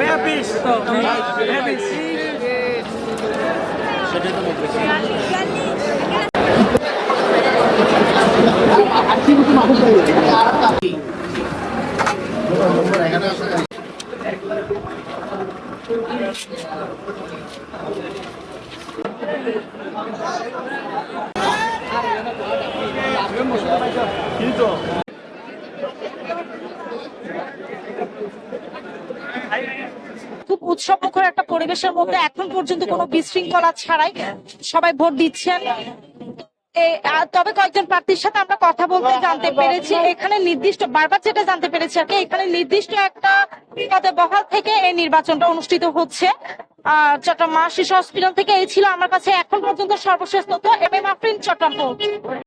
May abis! May abis! Galing! Galing! Galing! খুব উৎসবমুখর একটা পরিবেশের মধ্যে এখন পর্যন্ত কোনো বিশৃঙ্খলা ছাড়াই সবাই ভোট দিচ্ছেন। তবে কয়েকজন প্রার্থীর সাথে আমরা কথা বলতে জানতে পেরেছি। এখানে নির্দিষ্ট, বারবার যেটা জানতে পেরেছি আর কি, এখানে নির্দিষ্ট একটা পদে বহাল থেকে এই নির্বাচনটা অনুষ্ঠিত হচ্ছে আর চট্টগ্রাম মা শিশু হসপিটাল থেকে এই ছিল আমার কাছে এখন পর্যন্ত সর্বশেষ তথ্য এম এম আফরিন, চট্টগ্রাম।